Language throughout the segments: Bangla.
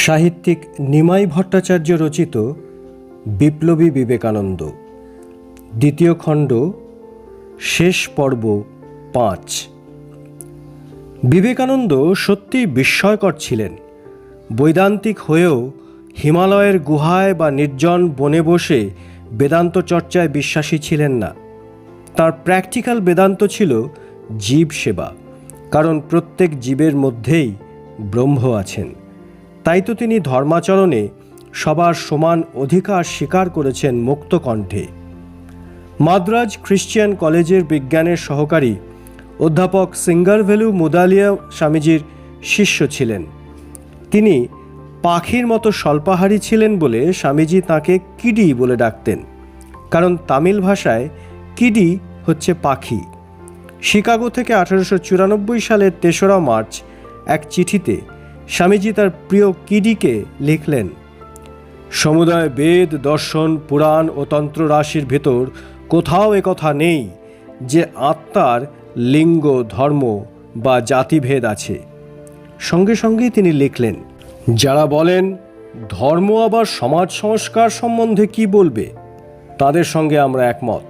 সাহিত্যিক নিমাই ভট্টাচার্য রচিত বিপ্লবী বিবেকানন্দ। দ্বিতীয় খণ্ড, শেষ পর্ব, পাঁচ। বিবেকানন্দ সত্যিই বিস্ময়কর ছিলেন। বৈদান্তিক হয়েও হিমালয়ের গুহায় বা নির্জন বনে বসে বেদান্ত চর্চায় বিশ্বাসী ছিলেন না। তার প্র্যাকটিক্যাল বেদান্ত ছিল জীব সেবা কারণ প্রত্যেক জীবের মধ্যেই ব্রহ্ম আছেন। তাই তো তিনি ধর্মাচরণে সবার সমান অধিকার স্বীকার করেছেন মুক্ত কণ্ঠে। মাদ্রাজ খ্রিশ্চিয়ান কলেজের বিজ্ঞানের সহকারী অধ্যাপক সিঙ্গারভেলু মুদালিয়া স্বামীজির শিষ্য ছিলেন। তিনি পাখির মতো স্বল্পাহারী ছিলেন বলে স্বামীজি তাকে কিডি বলে ডাকতেন। কারণ তামিল ভাষায় কিডি হচ্ছে পাখি। শিকাগো থেকে আঠারোশো চুরানব্বই সালের তেসরা মার্চ এক চিঠিতে স্বামীজি তার প্রিয় কিডিকে লিখলেন, সমুদায় বেদ, দর্শন, পুরাণ ও তন্ত্র রাশির ভেতর কোথাও কথা নেই যে আত্মার লিঙ্গ, ধর্ম বা জাতিভেদ আছে। সঙ্গে সঙ্গেই তিনি লিখলেন, যারা বলেন, ধর্ম আবার সমাজ সংস্কার সম্বন্ধে কি বলবে? তাদের সঙ্গে আমরা একমত।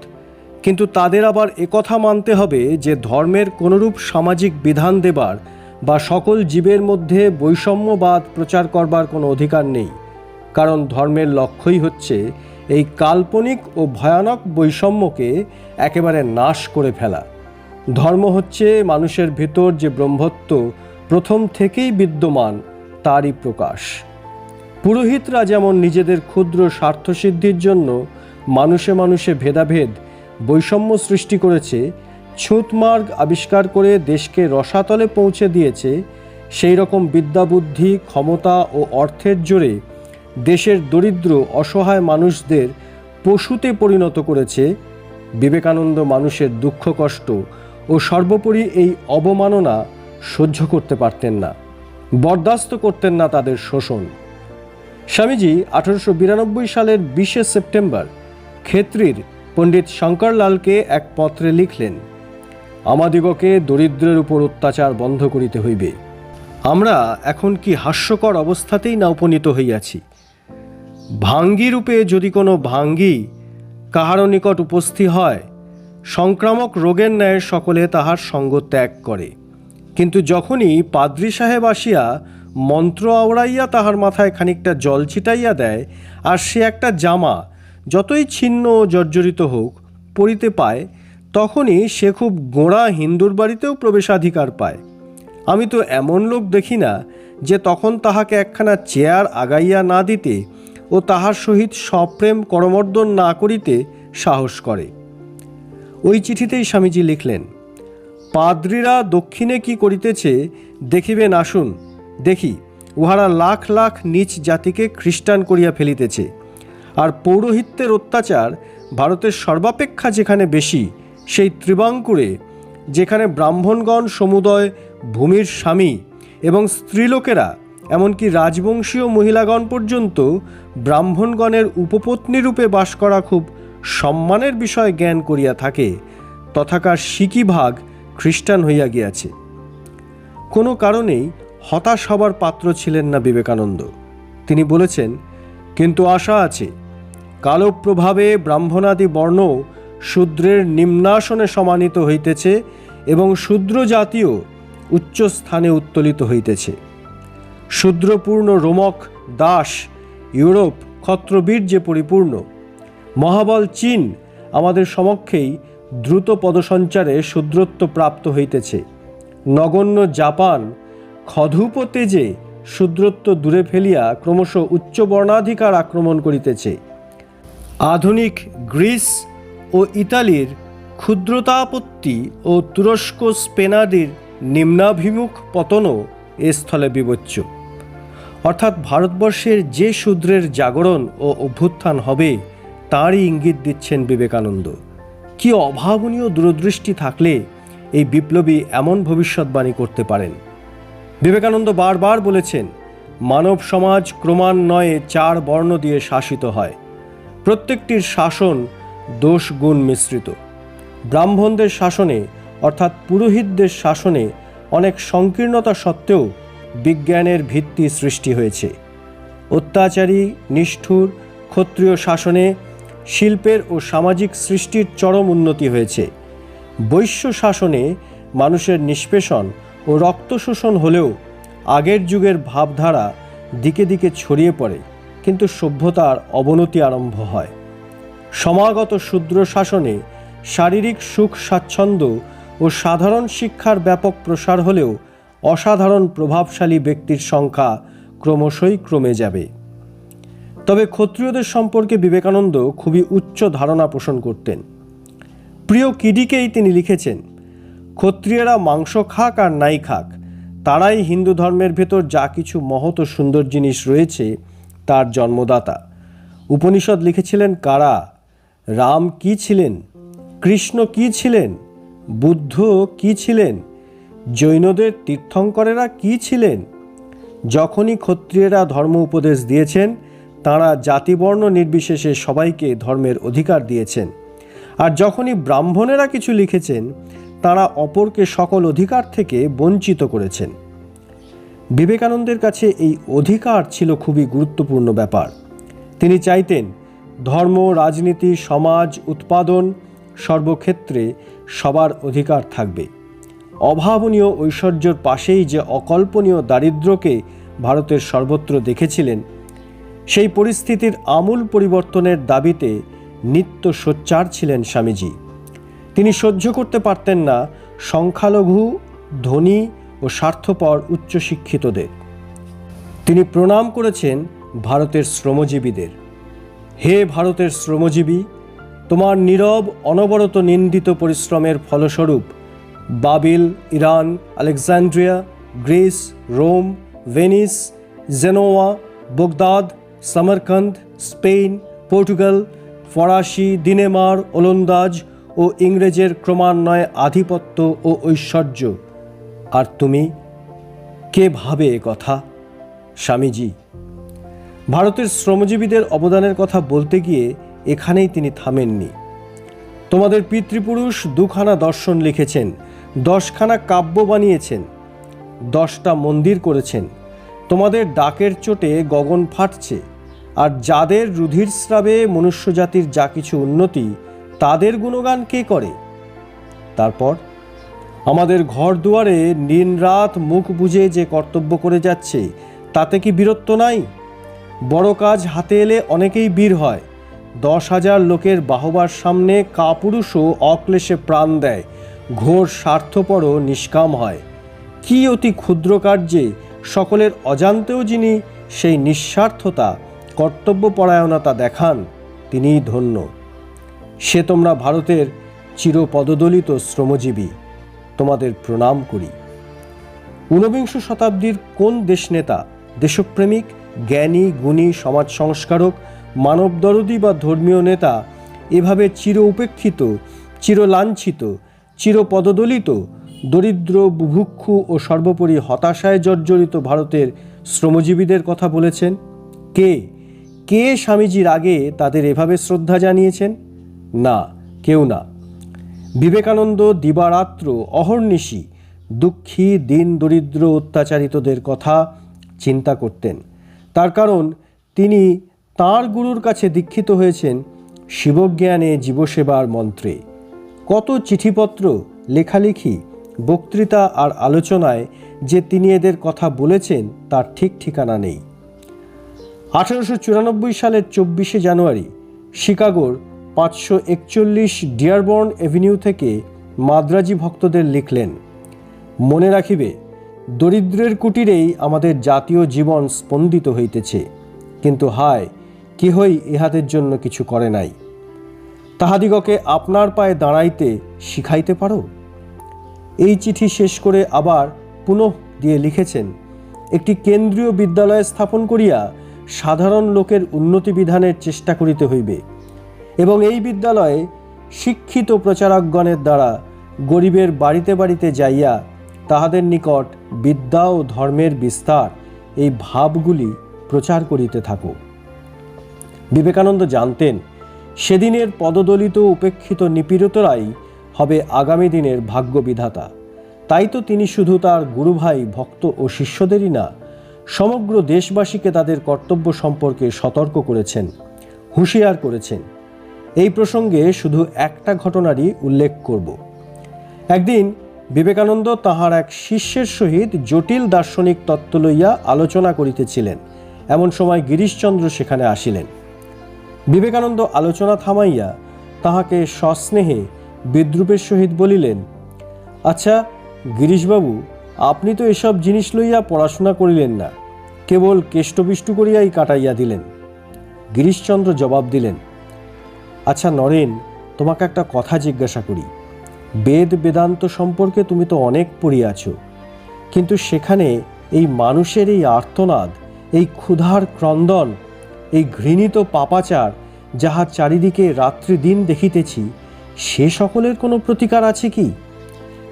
কিন্তু তাদের আবার একথা মানতে হবে যে ধর্মের কোনরূপ সামাজিক বিধান দেবার বা সকল জীবের মধ্যে বৈষম্যবাদ প্রচার করবার কোনো অধিকার নেই। কারণ ধর্মের লক্ষ্যই হচ্ছে এই কাল্পনিক ও ভয়ানক বৈষম্যকে একেবারে নাশ করে ফেলা। ধর্ম হচ্ছে মানুষের ভেতর যে ব্রহ্মত্ব প্রথম থেকেই বিদ্যমান, তারই প্রকাশ। পুরোহিতরা যেমন নিজেদের ক্ষুদ্র স্বার্থসিদ্ধির জন্য মানুষে মানুষে ভেদাভেদ, বৈষম্য সৃষ্টি করেছে ছুঁতমার্গ আবিষ্কার করে দেশকে রসাতলে পৌঁছে দিয়েছে, সেই রকম বিদ্যাবুদ্ধি, ক্ষমতা ও অর্থের জোরে দেশের দরিদ্র, অসহায় মানুষদের পশুতে পরিণত করেছে। বিবেকানন্দ মানুষের দুঃখ, কষ্ট ও সর্বোপরি এই অবমাননা সহ্য করতে পারতেন না, বরদাস্ত করতেন না তাদের শোষণ। স্বামীজি আঠারোশো বিরানব্বই সালের বিশে সেপ্টেম্বর ক্ষেত্রীর পণ্ডিত শঙ্করলালকে এক পত্রে লিখলেন আমাদিগকে দরিদ্রের উপর অত্যাচার বন্ধ করিতে হইবে। আমরা এখন কি হাস্যকর অবস্থাতেই না উপনীত হইয়াছি? ভাঙ্গি রূপে যদি কোনো ভাঙ্গি কাহারও নিকট উপস্থিত হয়, সংক্রামক রোগের ন্যায় সকলে তাহার সঙ্গ ত্যাগ করে। কিন্তু যখনই পাদ্রী সাহেব আসিয়া মন্ত্র আওড়াইয়া তাহার মাথায় খানিকটা জল ছিটাইয়া দেয়, আর সে একটা জামা যতই ছিন্ন ও জর্জরিত হোক পরিতে পায় তখনই সে খুব গোঁড়া হিন্দুর বাড়িতেও প্রবেশাধিকার পায়। আমি তো এমন লোক দেখি না যে তখন তাহাকে একখানা চেয়ার আগাইয়া না দিতে ও তাহার সহিত সপ্রেম করমর্দন না করিতে সাহস করে। ওই চিঠিতেই স্বামীজি লিখলেন, পাদ্রীরা দক্ষিণে কি করিতেছে দেখিবেন আসুন, দেখি, উহারা লাখ লাখ নিচ জাতিকে খ্রিস্টান করিয়া ফেলিতেছে। আর পৌরোহিত্যের অত্যাচার ভারতের সর্বাপেক্ষা যেখানে বেশি সেই ত্রিবাঙ্কুরে, যেখানে ব্রাহ্মণগণ সমুদয় ভূমির স্বামী এবং স্ত্রীলোকেরা, এমনকি রাজবংশীয় মহিলাগণ পর্যন্ত ব্রাহ্মণগণের উপপত্নী রূপে বাস করা খুব সম্মানের বিষয় জ্ঞান করিয়া থাকে, তথাকার সিকি ভাগ খ্রিস্টান হইয়া গিয়াছে। কোনো কারণেই হতাশ হবার পাত্র ছিলেন না বিবেকানন্দ। তিনি বলেছেন, কিন্তু আশা আছে, কালো প্রভাবে ব্রাহ্মণাদি বর্ণ শূদ্রের নিম্নাসনে সমানিত হইতেছে এবং শূদ্র জাতীয় উচ্চ স্থানে উত্তোলিত হইতেছে। শূদ্রপূর্ণ রোমক, দাস, ইউরোপ ক্ষত্রবীর্যে পরিপূর্ণ। মহাবল চীন আমাদের সমক্ষেই দ্রুত পদসঞ্চারে শূদ্রত্ব প্রাপ্ত হইতেছে। নগণ্য জাপান খধূপ তেজে শূদ্রত্ব দূরে ফেলিয়া ক্রমশ উচ্চ বর্ণাধিকার আক্রমণ করিতেছে। আধুনিক গ্রিস ও ইতালির ক্ষুদ্রতাপত্তি ও তুরস্ক স্পেনাদির নিম্নাভিমুখ পতনও এ স্থলে বিবচ্য। অর্থাৎ ভারতবর্ষের যে শূদ্রের জাগরণ ও অভ্যুত্থান হবে, তারই ইঙ্গিত দিচ্ছেন বিবেকানন্দ। কি অভাবনীয় দূরদৃষ্টি থাকলে এই বিপ্লবী এমন ভবিষ্যৎবাণী করতে পারেন? বিবেকানন্দ বারবার বলেছেন, মানব সমাজ ক্রমান্বয়ে চার বর্ণ দিয়ে শাসিত হয়। প্রত্যেকটির শাসন দোষ গুণ মিশ্রিত। ব্রাহ্মণদের শাসনে, অর্থাৎ পুরোহিতদের শাসনে, অনেক সংকীর্ণতা সত্ত্বেও বিজ্ঞানের ভিত্তি সৃষ্টি হয়েছে। অত্যাচারী, নিষ্ঠুর, ক্ষত্রিয় শাসনে শিল্পের ও সামাজিক সৃষ্টির চরম উন্নতি হয়েছে। বৈশ্য শাসনে মানুষের নিষ্পেষণ ও রক্ত শোষণ হলেও আগের যুগের ভাবধারা দিকে দিকে ছড়িয়ে পড়ে, কিন্তু সভ্যতার অবনতি আরম্ভ হয়। সমাগত শূদ্র শাসনে শারীরিক সুখ স্বাচ্ছন্দ্য ও সাধারণ শিক্ষার ব্যাপক প্রসার হলেও অসাধারণ প্রভাবশালী ব্যক্তির সংখ্যা ক্রমশই ক্রমে যাবে। তবে ক্ষত্রিয়দের সম্পর্কে বিবেকানন্দ খুবই উচ্চ ধারণা পোষণ করতেন। প্রিয় কিডিকেই তিনি লিখেছেন, ক্ষত্রিয়রা মাংস খাক আর নাই খাক, তারাই হিন্দু ধর্মের ভেতর যা কিছু মহৎ সুন্দর জিনিস রয়েছে, তার জন্মদাতা। উপনিষদ লিখেছিলেন, কারা রাম কি ছিলেন? কৃষ্ণ কি ছিলেন? বুদ্ধ কি ছিলেন? জৈনদের তীর্থঙ্করেরা কি ছিলেন? যখনই ক্ষত্রিয়েরা ধর্ম উপদেশ দিয়েছেন, তাঁরা জাতিবর্ণ নির্বিশেষে সবাইকে ধর্মের অধিকার দিয়েছেন। আর যখনই ব্রাহ্মণেরা কিছু লিখেছেন, তাঁরা অপরকে সকল অধিকার থেকে বঞ্চিত করেছেন। বিবেকানন্দের কাছে এই অধিকার ছিল খুবই গুরুত্বপূর্ণ ব্যাপার। তিনি চাইতেন ধর্ম, রাজনীতি, সমাজ, উৎপাদন সর্বক্ষেত্রে সবার অধিকার থাকবে। অভাবনীয় ঐশ্বর্যর পাশেই যে অকল্পনীয় দারিদ্র্যকে ভারতের সর্বত্র দেখেছিলেন, সেই পরিস্থিতির আমূল পরিবর্তনের দাবিতে নিত্য সোচ্চার ছিলেন স্বামীজি। তিনি সহ্য করতে পারতেন না সংখ্যালঘু, ধনী ও স্বার্থপর উচ্চশিক্ষিতদের। তিনি প্রণাম করেছেন ভারতের শ্রমজীবীদের। হে ভারতের শ্রমজীবী, তোমার নীরব, অনবরত নিন্দিত পরিশ্রমের ফলস্বরূপ বাবিল, Iran Alexandria Greece, Rome, Venice, Genoa, Baghdad, Samarkand, Spain, Portugal, ফরাসি দিনেমার ওলন্দাজ ও ইংরেজের ক্রমান্বয়ে আধিপত্য ও ঐশ্বর্য। আর তুমি? কে ভাবে কথা? স্বামীজি ভারতের শ্রমজীবীদের অবদানের কথা বলতে গিয়ে এখানেই তিনি থামেননি। তোমাদের পিতৃপুরুষ দুখানা দর্শন লিখেছেন, দশখানা কাব্য বানিয়েছেন, দশটা মন্দির করেছেন। তোমাদের ডাকের চোটে গগন ফাটছে, আর যাদের রুধির স্রাবে মনুষ্যজাতির যা কিছু উন্নতি, তাদের গুণগান কে করে? তারপর, আমাদের ঘর দুয়ারে রাত মুখ বুঝে যে কর্তব্য করে যাচ্ছে, তাতে কি বীরত্ব নাই? বড় কাজ হাতে এলে অনেকেই বীর হয়। দশ হাজার লোকের বাহবার সামনে কাপুরুষও অক্লেশে প্রাণ দেয়। ঘোর স্বার্থপরও নিষ্কাম হয়। কি অতি ক্ষুদ্র কার্যে সকলের অজান্তেও যিনি সেই নিঃস্বার্থতা, কর্তব্যপরায়ণতা দেখান, তিনিই ধন্য। সে তোমরা ভারতের চিরপদদলিত শ্রমজীবী। তোমাদের প্রণাম করি। ঊনবিংশ শতাব্দীর কোন দেশনেতা দেশপ্রেমিক জ্ঞানী, গুণী সমাজ সংস্কারক মানবদরদী বা ধর্মীয় নেতা এভাবে চির উপেক্ষিত চিরলাঞ্ছিত, চিরপদদলিত, দরিদ্র, বুভুক্ষু ও সর্বোপরি হতাশায় জর্জরিত ভারতের শ্রমজীবীদের কথা বলেছেন। কে? কে স্বামীজির আগে তাদের এভাবে শ্রদ্ধা জানিয়েছেন? না, কেউ না। বিবেকানন্দ দিবারাত্র অহর্নিশি, দুঃখী, দিন দরিদ্র অত্যাচারিতদের কথা চিন্তা করতেন। তার কারণ তিনি তাঁর গুরুর কাছে দীক্ষিত হয়েছেন শিবজ্ঞানে জীবসেবার মন্ত্রে। কত চিঠিপত্র, লেখালেখি, বক্তৃতা আর আলোচনায় যে তিনি এদের কথা বলেছেন তার ঠিক ঠিকানা নেই। আঠারোশো চুরানব্বই সালের চব্বিশে জানুয়ারি, শিকাগোর পাঁচশো একচল্লিশ ডিয়ারবর্ন এভিনিউ থেকে মাদ্রাজি ভক্তদের লিখলেন, মনে রাখিবে দরিদ্রের কুটিরেই আমাদের জাতীয় জীবন স্পন্দিত হইতেছে। কিন্তু হায়, কেহই ইহাদের জন্য কিছু করে নাই। তাহাদিগকে আপনার পায়ে দাঁড়াইতে শিখাইতে পারো? এই চিঠি শেষ করে আবার পুনঃ দিয়ে লিখেছেন, একটি কেন্দ্রীয় বিদ্যালয় স্থাপন করিয়া সাধারণ লোকের উন্নতি বিধানের চেষ্টা করিতে হইবে। এবং এই বিদ্যালয়ে শিক্ষিত প্রচারকগণের দ্বারা গরিবের বাড়িতে বাড়িতে যাইয়া তাহাদের নিকট বিদ্যা ও ধর্মের বিস্তার এই ভাবগুলি প্রচার করিতে থাকো বিবেকানন্দ জানতেন, সেদিনের পদদলিত উপেক্ষিত নিপীড়িতরাই হবে আগামী দিনের ভাগ্য বিধাতা তাই তো তিনি শুধু তার গুরুভাই, ভক্ত ও শিষ্যদেরই না, সমগ্র দেশবাসীকে তাদের কর্তব্য সম্পর্কে সতর্ক করেছেন, হুঁশিয়ার করেছেন। এই প্রসঙ্গে শুধু একটা ঘটনারই উল্লেখ করব। একদিন বিবেকানন্দ তাহার এক শিষ্যের সহিত জটিল দার্শনিক তত্ত্ব লইয়া আলোচনা করিতেছিলেন। এমন সময় গিরিশচন্দ্র সেখানে আসিলেন। বিবেকানন্দ আলোচনা থামাইয়া তাহাকে সস্নেহে বিদ্রুপের সহিত বলিলেন আচ্ছা গিরিশবাবু, আপনি তো এসব জিনিস লইয়া পড়াশোনা করিলেন না। কেবল কেষ্টবিষ্টু করিয়াই কাটাইয়া দিলেন। গিরিশচন্দ্র জবাব দিলেন আচ্ছা নরেন, তোমাকে একটা কথা জিজ্ঞাসা করি। বেদ বেদান্ত সম্পর্কে তুমি তো অনেক পড়িয়াছ কিন্তু সেখানে এই মানুষের এই আর্তনাদ, এই ক্ষুধার ক্রন্দন, এই ঘৃণিত পাপাচার যাহা চারিদিকে রাত্রি দিন দেখিতেছি, সে সকলের কোনো প্রতিকার আছে কি?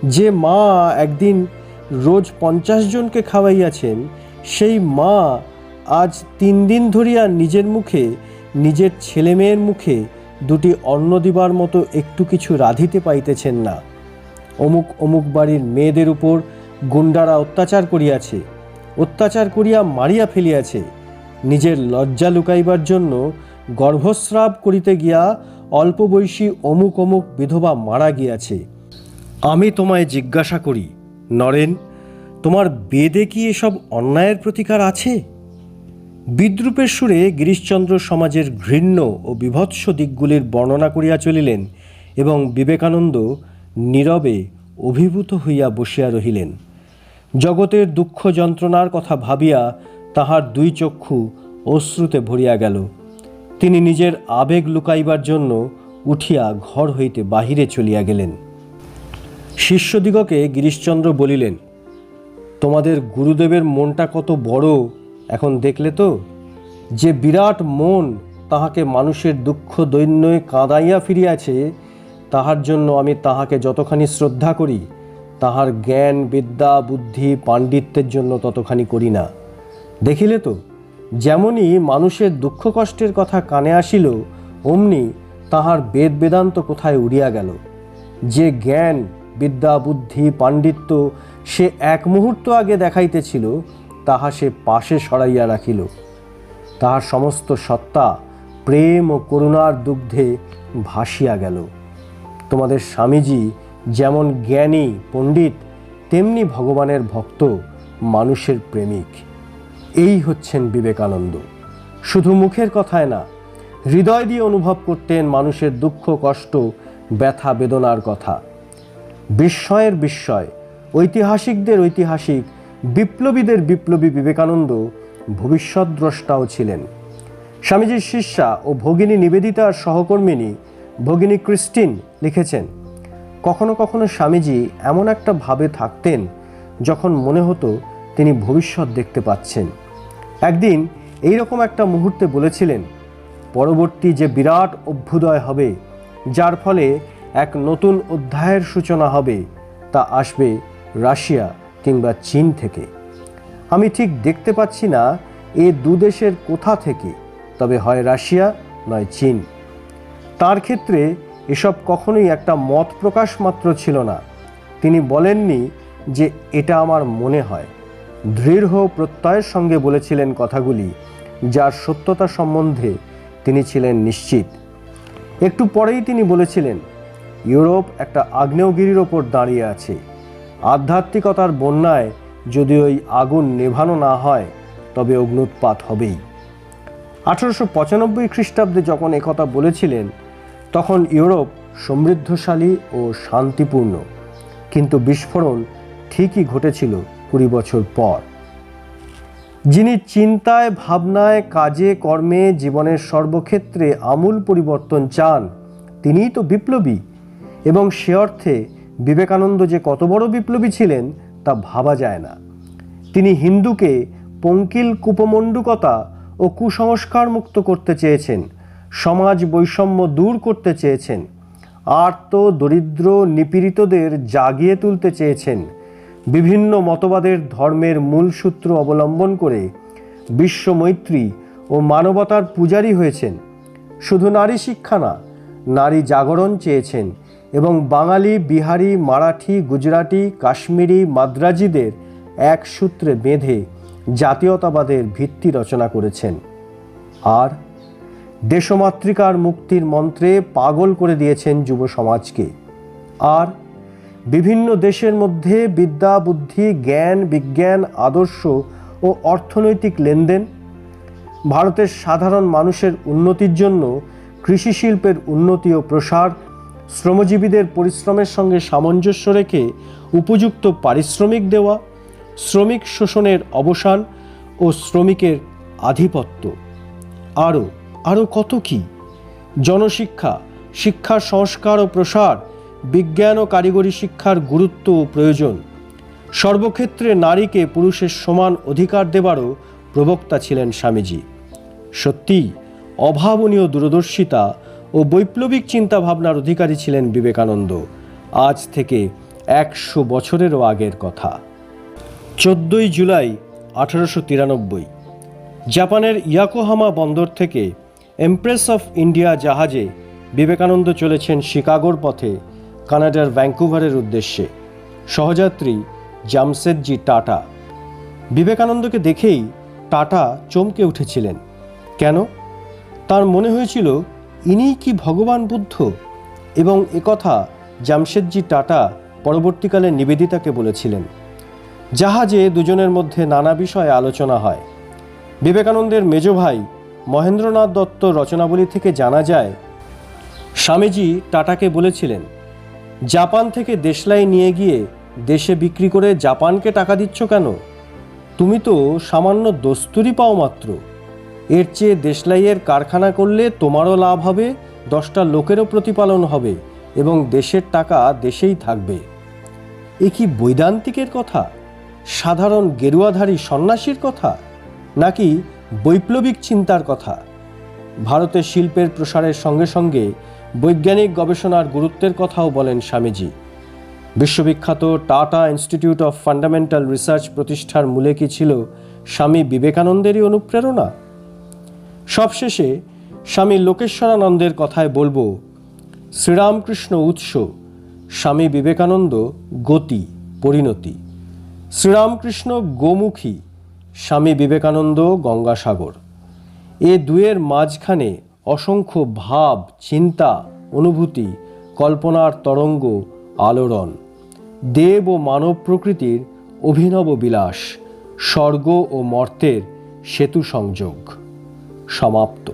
যে মা একদিন রোজ পঞ্চাশ জনকে খাওয়াইয়াছেন, সেই মা আজ তিন দিন ধরিয়া নিজের মুখে, নিজের ছেলেমেয়ের মুখে দুটি অন্ন দিবার মতো একটু কিছু রাঁধিতে পাইতেছেন না। অমুক অমুক বাড়ির মেয়েদের উপর গুন্ডারা অত্যাচার করিয়াছে, অত্যাচার করিয়া মারিয়া ফেলিয়াছে। নিজের লজ্জা লুকাইবার জন্য গর্ভস্রাব করিতে গিয়া অল্প বয়সী অমুক অমুক বিধবা মারা গিয়াছে। আমি তোমায় জিজ্ঞাসা করি, নরেন, তোমার বেদে কি এসব অন্যায়ের প্রতিকার আছে? বিদ্রুপের সুরে গিরিশচন্দ্র সমাজের ঘৃণ্য ও বিভৎস দিকগুলির বর্ণনা করিয়া চলিলেন এবং বিবেকানন্দ নীরবে অভিভূত হইয়া বসিয়া রহিলেন। জগতের দুঃখ যন্ত্রণার কথা ভাবিয়া তাহার দুই চক্ষু অশ্রুতে ভরিয়া গেল। তিনি নিজের আবেগ লুকাইবার জন্য উঠিয়া ঘর হইতে বাহিরে চলিয়া গেলেন। শিষ্যদিগকে গিরিশচন্দ্র বলিলেন, তোমাদের গুরুদেবের মনটা কত বড় এখন দেখলে তো যে বিরাট মন তাহাকে মানুষের দুঃখ দৈন্যে কাঁদাইয়া ফিরিয়াছে, তাহার জন্য আমি তাহাকে যতখানি শ্রদ্ধা করি, তাহার জ্ঞান, বিদ্যা, বুদ্ধি, পাণ্ডিত্যের জন্য ততখানি করি না। দেখিলে তো যেমনই মানুষের দুঃখ কষ্টের কথা কানে আসিল, অমনি তাহার বেদ বেদান্ত কোথায় উড়িয়া গেল। যে জ্ঞান, বিদ্যা, বুদ্ধি, পাণ্ডিত্য সে এক মুহূর্ত আগে দেখাইতেছিল তাহা সে পাশে সরাইয়া রাখিল। তাহার সমস্ত সত্তা, প্রেম ও করুণার দুগ্ধে ভাসিয়া গেল। তোমাদের স্বামীজি যেমন জ্ঞানী, পণ্ডিত, তেমনি ভগবানের ভক্ত, মানুষের প্রেমিক। এই হচ্ছেন বিবেকানন্দ। শুধু মুখের কথায় না, হৃদয় দিয়ে অনুভব করতেন মানুষের দুঃখ, কষ্ট, ব্যথা, বেদনার কথা। বিস্ময়ের বিস্ময়, ঐতিহাসিকদের ঐতিহাসিক বিপ্লবীদের বিপ্লবী বিবেকানন্দ ভবিষ্যৎ দ্রষ্টাও ছিলেন। স্বামীজির শিষ্যা ও ভগিনী নিবেদিতার সহকর্মিনী ভগিনী ক্রিস্টিন লিখেছেন, কখনো কখনো স্বামীজি এমন একটা ভাবে থাকতেন যখন মনে হতো তিনি ভবিষ্যৎ দেখতে পাচ্ছেন। একদিন এই রকম একটা মুহূর্তে বলেছিলেন, পরবর্তী যে বিরাট অভ্যুদয় হবে, যার ফলে এক নতুন অধ্যায়ের সূচনা হবে, তা আসবে রাশিয়া। কিংবা চীন থেকে। আমি ঠিক দেখতে পাচ্ছি না এ দু দেশের কোথা থেকে, তবে হয় রাশিয়া, নয় চীন। তার ক্ষেত্রে এসব কখনোই একটা মত প্রকাশ মাত্র ছিল না। তিনি বলেননি যে এটা আমার মনে হয়। দৃঢ় প্রত্যয়ের সঙ্গে বলেছিলেন কথাগুলি, যার সত্যতা সম্বন্ধে তিনি ছিলেন নিশ্চিত। একটু পরেই তিনি বলেছিলেন, ইউরোপ একটা আগ্নেয়গিরির ওপর দাঁড়িয়ে আছে। আধ্যাত্মিকতার বন্যায় যদি ওই আগুন নেভানো না হয়, তবে অগ্নুৎপাত হবেই। আঠারোশো পঁচানব্বই খ্রিস্টাব্দে যখন একথা বলেছিলেন, তখন ইউরোপ সমৃদ্ধশালী ও শান্তিপূর্ণ। কিন্তু বিস্ফোরণ ঠিকই ঘটেছিল কুড়ি বছর পর। যিনি চিন্তায়, ভাবনায়, কাজে, কর্মে, জীবনের সর্বক্ষেত্রে আমূল পরিবর্তন চান, তিনিই তো বিপ্লবী এবং সে অর্থে বিবেকানন্দ যে কত বড় বিপ্লবী ছিলেন, তা ভাবা যায় না। তিনি হিন্দুকে পঙ্কিল কুপমণ্ডুকতা ও কুসংস্কার মুক্ত করতে চেয়েছেন, সমাজ বৈষম্য দূর করতে চেয়েছেন, আর্ত, দরিদ্র, নিপীড়িতদের জাগিয়ে তুলতে চেয়েছেন, বিভিন্ন মতবাদের ধর্মের মূল সূত্র অবলম্বন করে বিশ্বমৈত্রী ও মানবতার পূজারী হয়েছেন। শুধু নারী শিক্ষা না, নারী জাগরণ চেয়েছেন এবং বাঙালি, বিহারি, মারাঠি, গুজরাটি, কাশ্মীরি, মাদ্রাজিদের এক সূত্রে বেঁধে জাতীয়তাবাদের ভিত্তি রচনা করেছেন। আর দেশমাতৃকার মুক্তির মন্ত্রে পাগল করে দিয়েছেন যুব সমাজকে। আর বিভিন্ন দেশের মধ্যে বিদ্যা, বুদ্ধি, জ্ঞান, বিজ্ঞান, আদর্শ ও অর্থনৈতিক লেনদেন, ভারতের সাধারণ মানুষের উন্নতির জন্য কৃষি শিল্পের উন্নতি ও প্রসার শ্রমজীবীদের পরিশ্রমের সঙ্গে সামঞ্জস্য রেখে উপযুক্ত পারিশ্রমিক দেওয়া, শ্রমিক শোষণের অবসান ও শ্রমিকের আধিপত্য। আরও আরও কত কি? জনশিক্ষা শিক্ষার সংস্কার ও প্রসার, বিজ্ঞান ও কারিগরি শিক্ষার গুরুত্ব ও প্রয়োজন। সর্বক্ষেত্রে নারীকে পুরুষের সমান অধিকার দেবারও প্রবক্তা ছিলেন স্বামীজি। সত্যি অভাবনীয় দূরদর্শিতা ও বৈপ্লবিক চিন্তাভাবনার অধিকারী ছিলেন বিবেকানন্দ। আজ থেকে একশো বছরেরও আগের কথা। চোদ্দোই জুলাই আঠারোশো তিরানব্বই, জাপানের ইয়াকোহামা বন্দর থেকে এমপ্রেস অফ ইন্ডিয়া জাহাজে বিবেকানন্দ চলেছেন শিকাগোর পথে কানাডার ভ্যাঙ্কুভারের উদ্দেশ্যে। সহযাত্রী জামশেদজি টাটা। বিবেকানন্দকে দেখেই টাটা চমকে উঠেছিলেন। কেন? তার মনে হয়েছিল ইনিই কি ভগবান বুদ্ধ? এবং একথা জামশেদজি টাটা পরবর্তীকালে নিবেদিতাকে বলেছিলেন জাহাজে দুজনের মধ্যে নানা বিষয়ে আলোচনা হয়। বিবেকানন্দের মেজ ভাই মহেন্দ্রনাথ দত্ত রচনাবলী থেকে জানা যায়, স্বামীজি টাটাকে বলেছিলেন, জাপান থেকে দেশলাই নিয়ে গিয়ে দেশে বিক্রি করে জাপানকে টাকা দিচ্ছ কেন? তুমি তো সামান্য দস্তুরি পাও মাত্র। এর চেয়ে দেশলাইয়ের কারখানা করলে তোমারও লাভ হবে, দশটা লোকেরও প্রতিপালন হবে এবং দেশের টাকা দেশেই থাকবে। এ কি বৈদান্তিকের কথা? সাধারণ গেরুয়াধারী সন্ন্যাসীর কথা? নাকি বৈপ্লবিক চিন্তার কথা? ভারতের শিল্পের প্রসারের সঙ্গে সঙ্গে বৈজ্ঞানিক গবেষণার গুরুত্বের কথাও বলেন স্বামীজি। বিশ্ববিখ্যাত Tata institute of fundamental research প্রতিষ্ঠার মূলে কি ছিল স্বামী বিবেকানন্দেরই অনুপ্রেরণা? সবশেষে স্বামী লোকেশ্বরানন্দের কথায় বলব, শ্রীরামকৃষ্ণ উৎস, স্বামী বিবেকানন্দ গতি, পরিণতি। শ্রীরামকৃষ্ণ গোমুখী, স্বামী বিবেকানন্দ গঙ্গাসাগর। এ দুয়ের মাঝখানে অসংখ্য ভাব, চিন্তা, অনুভূতি, কল্পনার তরঙ্গ, আলোড়ন। দেব ও মানব প্রকৃতির অভিনব বিলাস, স্বর্গ ও মর্তের সেতু সংযোগ। সমাপ্ত।